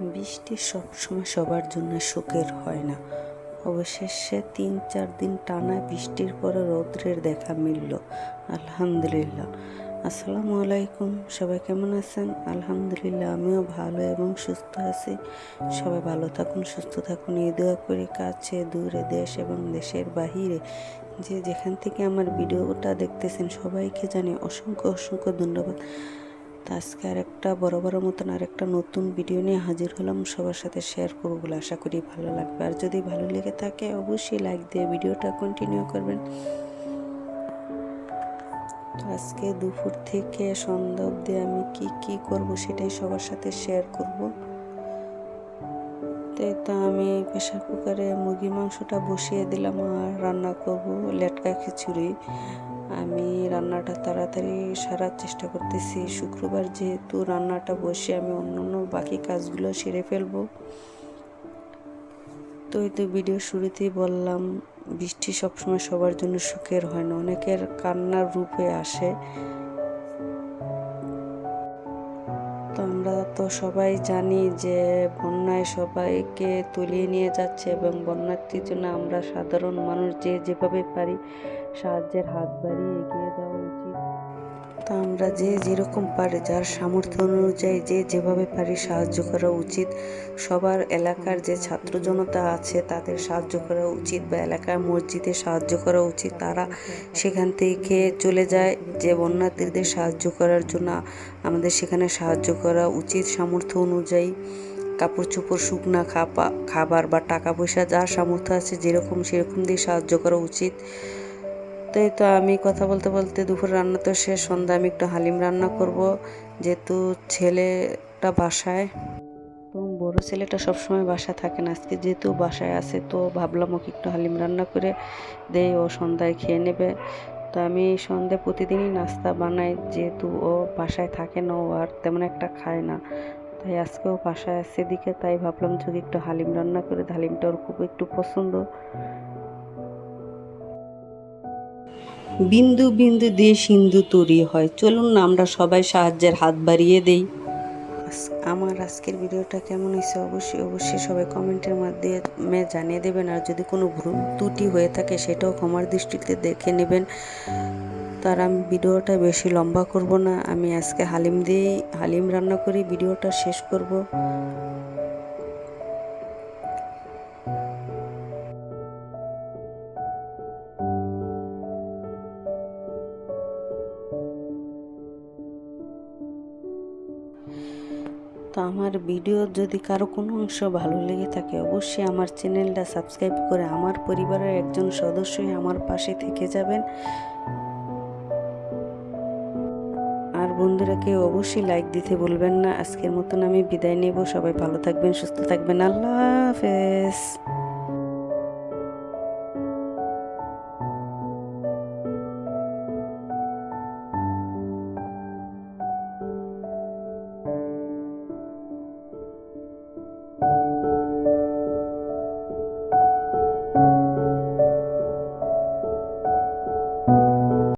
বৃষ্টি সবসময় সবার জন্য সুখের হয় না। অবশেষে তিন চার দিন টানা বৃষ্টির পরে রৌদ্রের দেখা মিলল। আলহামদুলিল্লাহ। আসসালামু আলাইকুম। সবাই কেমন আছেন? আলহামদুলিল্লাহ, আমিও ভালো এবং সুস্থ আছি। সবাই ভালো থাকুন, সুস্থ থাকুন। এই দোয়া করি কাছে, দূরে দেশ এবং দেশের বাহিরে। যে যেখান থেকে আমার ভিডিওটা দেখতেছেন সবাইকে জানি অসংখ্য অসংখ্য ধন্যবাদ। তো আজকে আর একটা বড় বড় মতন আর একটা নতুন ভিডিও নিয়ে হাজির হলাম। সবার সাথে শেয়ার করব বলে আশা করি ভালো লাগবে। আর যদি ভালো লেগে থাকে, অবশ্যই লাইক দিয়ে ভিডিওটা কন্টিনিউ করবেন। আজকে দুপুর থেকে সন্ধ্যা অবধি আমি কি কি করব সেটাই সবার সাথে শেয়ার করব। তাই তো আমি প্রেশার কুকারে মুরগির মাংসটা বসিয়ে দিলাম আর রান্না করব লেটকা খিচুড়ি। আমি রান্নাটা তাড়াতাড়ি সারার চেষ্টা করতেছি। শুক্রবার যেহেতু রান্নাটা বসে আমি অন্য অন্য বাকি কাজগুলো সেরে ফেলব। তো এই তো ভিডিও শুরুতেই বললাম, বৃষ্টি সবসময় সবার জন্য সুখের হয় না, অনেকের কান্নার রূপে আসে। তো আমরা তো সবাই জানি যে বন্যায় সবাইকে তুলিয়ে নিয়ে যাচ্ছে এবং বন্যার্থীর জন্য আমরা সাধারণ মানুষ যে যেভাবে পারি সাহায্যের হাত বাড়িয়ে এগিয়ে দেওয়া উচিত। তা আমরা যে যেরকম পারি, যার সামর্থ্য অনুযায়ী যে যেভাবে পারি সাহায্য করা উচিত। সবার এলাকার যে ছাত্র জনতা আছে, তাদের সাহায্য করা উচিত বা এলাকার মসজিদে সাহায্য করা উচিত। তারা সেখান থেকে চলে যায়, যে বন্যার্থীদের সাহায্য করার জন্য আমাদের সেখানে সাহায্য করা উচিত। সামর্থ্য অনুযায়ী কাপড় চোপড় শুকনা খাবার বা টাকা পয়সা, যার সামর্থ্য আছে যেরকম, সেরকম দিয়ে সাহায্য করা উচিত। তো এই তো আমি কথা বলতে বলতে দুপুর রান্না তো শেষ সন্ধ্যা আমি একটু হালিম রান্না করব। যেহেতু ছেলেটা বাসায়, তো বড় ছেলেটা সবসময় বাসা থাকে না। আজকে যেহেতু বাসায় আছে, তো ভাবলাম ওকে একটু হালিম রান্না করে দেই, ও সন্ধ্যায় খেয়ে নেবে। তো আমি সন্ধ্যায় প্রতিদিনই নাস্তা বানাই, যেহেতু ও বাসায় থাকে না, ও আর তেমন একটা খায় না। তাই আজকেও বাসায় আছে দিকে তাই ভাবলাম যদি একটু হালিম রান্না করে হালিমটা ওর খুব একটু পছন্দ। বিন্দু বিন্দু দিয়ে সিন্ধু তৈরি হয়। চলুন না, আমরা সবাই সাহায্যের হাত বাড়িয়ে দেই। আমার আজকের ভিডিওটা কেমন হয়েছে অবশ্যই অবশ্যই সবাই কমেন্টের মাধ্যমে জানিয়ে দেবেন। আর যদি কোনো ভুল ত্রুটি হয়ে থাকে, সেটাও ক্ষমার দৃষ্টিতে দেখে নেবেন। তার আমি ভিডিওটা বেশি লম্বা করব না। আমি আজকে হালিম দিয়েই, হালিম রান্না করি ভিডিওটা শেষ করব। তো আমার ভিডিও যদি কারও কোনো অংশ ভালো লেগে থাকে, অবশ্যই আমার চ্যানেলটা সাবস্ক্রাইব করে আমার পরিবারের একজন সদস্যই আমার পাশে থেকে যাবেন। আর বন্ধুরা কেউ অবশ্যই লাইক দিতে বলবেন না। আজকের মতন আমি বিদায় নেব। সবাই ভালো থাকবেন, সুস্থ থাকবেন। আল্লাহ হাফেজ।